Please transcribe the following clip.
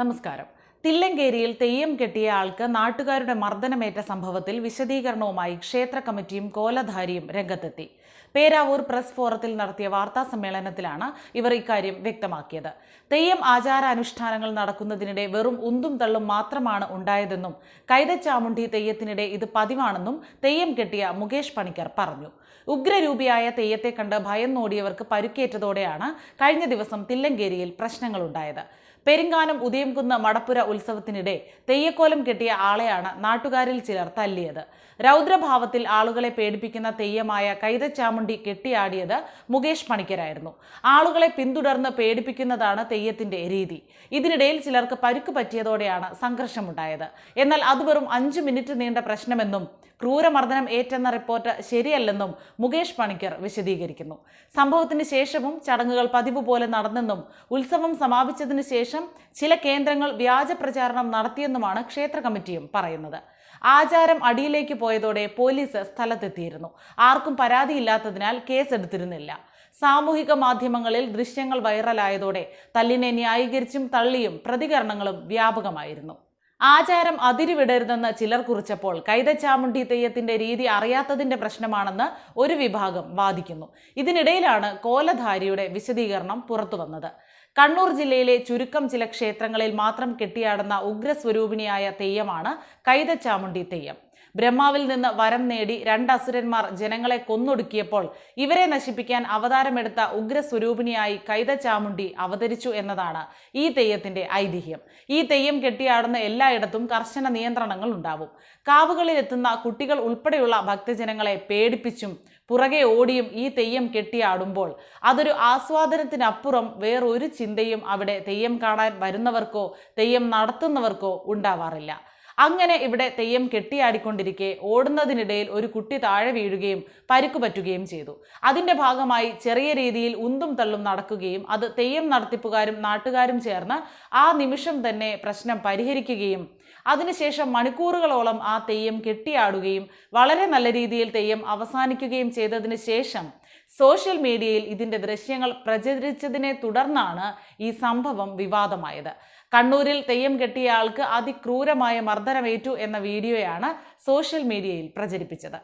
നമസ്കാരം. തില്ലങ്കേരിയിൽ തെയ്യം കെട്ടിയ ആൾക്ക് നാട്ടുകാരുടെ മർദ്ദനമേറ്റ സംഭവത്തിൽ വിശദീകരണവുമായി ക്ഷേത്ര കമ്മിറ്റിയും കോലധാരിയും രംഗത്തെത്തി. പേരാവൂർ പ്രസ് ഫോറത്തിൽ നടത്തിയ വാർത്താ സമ്മേളനത്തിലാണ് ഇവർ ഇക്കാര്യം വ്യക്തമാക്കിയത്. തെയ്യം ആചാരാനുഷ്ഠാനങ്ങൾ നടക്കുന്നതിനിടെ വെറും ഉന്തും തള്ളും മാത്രമാണ് ഉണ്ടായതെന്നും കൈതച്ചാമുണ്ടി തെയ്യത്തിനിടെ ഇത് പതിവാണെന്നും തെയ്യം കെട്ടിയ മുകേഷ് പണിക്കർ പറഞ്ഞു. ഉഗ്രരൂപിയായ തെയ്യത്തെ കണ്ട് ഭയന്നോടിയവർക്ക് പരുക്കേറ്റതോടെയാണ് കഴിഞ്ഞ ദിവസം തില്ലങ്കേരിയിൽ പ്രശ്നങ്ങളുണ്ടായത്. പെരിങ്ങാനം ഉദയംകുന്ന് മടപ്പുര ഉത്സവത്തിനിടെ തെയ്യക്കോലം കെട്ടിയ ആളെയാണ് നാട്ടുകാരിൽ ചിലർ തല്ലിയത്. രൗദ്രഭാവത്തിൽ ആളുകളെ പേടിപ്പിക്കുന്ന തെയ്യമായ കൈതച്ചാമുണ്ടി കെട്ടിയാടിയത് മുകേഷ് പണിക്കരായിരുന്നു. ആളുകളെ പിന്തുടർന്ന് പേടിപ്പിക്കുന്നതാണ് തെയ്യത്തിന്റെ രീതി. ഇതിനിടയിൽ ചിലർക്ക് പരുക്ക് പറ്റിയതോടെയാണ് സംഘർഷമുണ്ടായത്. എന്നാൽ അത് വെറും അഞ്ചു മിനിറ്റ് നീണ്ട പ്രശ്നമെന്നും ക്രൂരമർദ്ദനം ഏറ്റെന്ന റിപ്പോർട്ട് ശരിയല്ലെന്നും മുകേഷ് പണിക്കർ വിശദീകരിക്കുന്നു. സംഭവത്തിന് ശേഷവും ചടങ്ങുകൾ പതിവ് പോലെ നടന്നെന്നും ഉത്സവം സമാപിച്ചതിന് ശേഷം ചില കേന്ദ്രങ്ങൾ വ്യാജ പ്രചാരണം നടത്തിയെന്നുമാണ് ക്ഷേത്ര കമ്മിറ്റിയും പറയുന്നത്. ആചാരം അടിയിലേക്ക് പോയതോടെ പോലീസ് സ്ഥലത്തെത്തിയിരുന്നു. ആർക്കും പരാതിയില്ലാത്തതിനാൽ കേസെടുത്തിരുന്നില്ല. സാമൂഹിക മാധ്യമങ്ങളിൽ ദൃശ്യങ്ങൾ വൈറലായതോടെ തല്ലിനെ ന്യായീകരിച്ചും തള്ളിയും പ്രതികരണങ്ങളും വ്യാപകമായിരുന്നു. ആചാരം അതിരുവിടരുതെന്ന് ചിലർ കുറിച്ചപ്പോൾ കൈതച്ചാമുണ്ടി തെയ്യത്തിന്റെ രീതി അറിയാത്തതിന്റെ പ്രശ്നമാണെന്ന് ഒരു വിഭാഗം വാദിക്കുന്നു. ഇതിനിടയിലാണ് കോലധാരിയുടെ വിശദീകരണം പുറത്തുവന്നത്. കണ്ണൂർ ജില്ലയിലെ ചുരുക്കം ചില ക്ഷേത്രങ്ങളിൽ മാത്രം കെട്ടിയാടുന്ന ഉഗ്രസ്വരൂപിണിയായ തെയ്യമാണ് കൈതച്ചാമുണ്ടി തെയ്യം. ബ്രഹ്മാവിൽ നിന്ന് വരം നേടി രണ്ട് അസുരന്മാർ ജനങ്ങളെ കൊന്നൊടുക്കിയപ്പോൾ ഇവരെ നശിപ്പിക്കാൻ അവതാരമെടുത്ത ഉഗ്രസ്വരൂപിണിയായി കൈതച്ചാമുണ്ടി അവതരിച്ചു എന്നതാണ് ഈ തെയ്യത്തിന്റെ ഐതിഹ്യം. ഈ തെയ്യം കെട്ടിയാടുന്ന എല്ലായിടത്തും കർശന നിയന്ത്രണങ്ങൾ ഉണ്ടാവും. കാവുകളിൽ എത്തുന്ന കുട്ടികൾ ഉൾപ്പെടെയുള്ള ഭക്തജനങ്ങളെ പേടിപ്പിച്ചും പുറകെ ഓടിയും ഈ തെയ്യം കെട്ടിയാടുമ്പോൾ അതൊരു ആസ്വാദനത്തിനപ്പുറം വേറൊരു ചിന്തയും അവിടെ തെയ്യം കാണാൻ വരുന്നവർക്കോ തെയ്യം നടത്തുന്നവർക്കോ ഉണ്ടാവാറില്ല. അങ്ങനെ ഇവിടെ തെയ്യം കെട്ടിയാടിക്കൊണ്ടിരിക്കെ ഓടുന്നതിനിടയിൽ ഒരു കുട്ടി താഴെ വീഴുകയും പരിക്കു പറ്റുകയും ചെയ്തു. അതിന്റെ ഭാഗമായി ചെറിയ രീതിയിൽ ഉന്തും തള്ളും നടക്കുകയും അത് തെയ്യം നടത്തിപ്പുകാരും നാട്ടുകാരും ചേർന്ന് ആ നിമിഷം തന്നെ പ്രശ്നം പരിഹരിക്കുകയും അതിനുശേഷം മണിക്കൂറുകളോളം ആ തെയ്യം കെട്ടിയാടുകയും വളരെ നല്ല രീതിയിൽ തെയ്യം അവസാനിക്കുകയും ചെയ്തതിന് ശേഷം സോഷ്യൽ മീഡിയയിൽ ഇതിന്റെ ദൃശ്യങ്ങൾ പ്രചരിച്ചതിനെ തുടർന്നാണ് ഈ സംഭവം വിവാദമായത്. കണ്ണൂരിൽ തെയ്യം കെട്ടിയ ആൾക്ക് അതിക്രൂരമായ മർദ്ദനമേറ്റു എന്ന വീഡിയോയാണ് സോഷ്യൽ മീഡിയയിൽ പ്രചരിപ്പിച്ചത്.